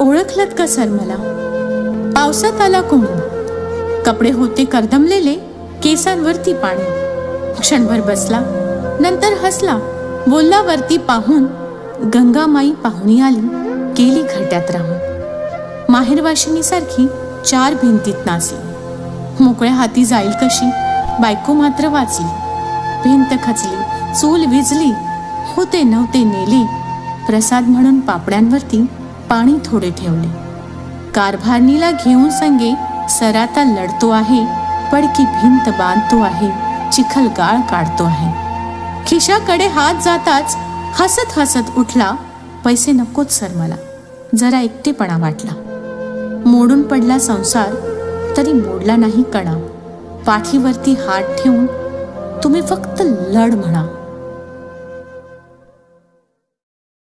ओळखलत का सर मला? पावसात आला कोण कपडे होते करदमलेले केसांवरती पाणी. क्षणभर बसला नंतर हसला. बोलला वरती पाहून गंगामाई पाहुणी आली गेली घरट्यात राहून. माहेरवाशिनी सारखी चार भिंतीत नाचली. मोकळ्या हाती जाईल कशी बायको मात्र वाचली. भिंत खचली चूल विजली होते नव्हते नेले. प्रसाद म्हणून पापड्यांवरती पाणी थोडे ठेवले. कारभारणीला घेऊन संगे सराता लढतो आहे पडकी भिंत बांधतो आहे चिखल गाळ काढतो आहे. खिशाकडे हात जाताच हसत हसत उठला पैसे नकोच सर मला. जरा एकटेपणा वाटला. मोडून पडला संसार तरी मोडला नाही कणा. पाठीवरती हात ठेवून तुम्ही फक्त लढ म्हणा.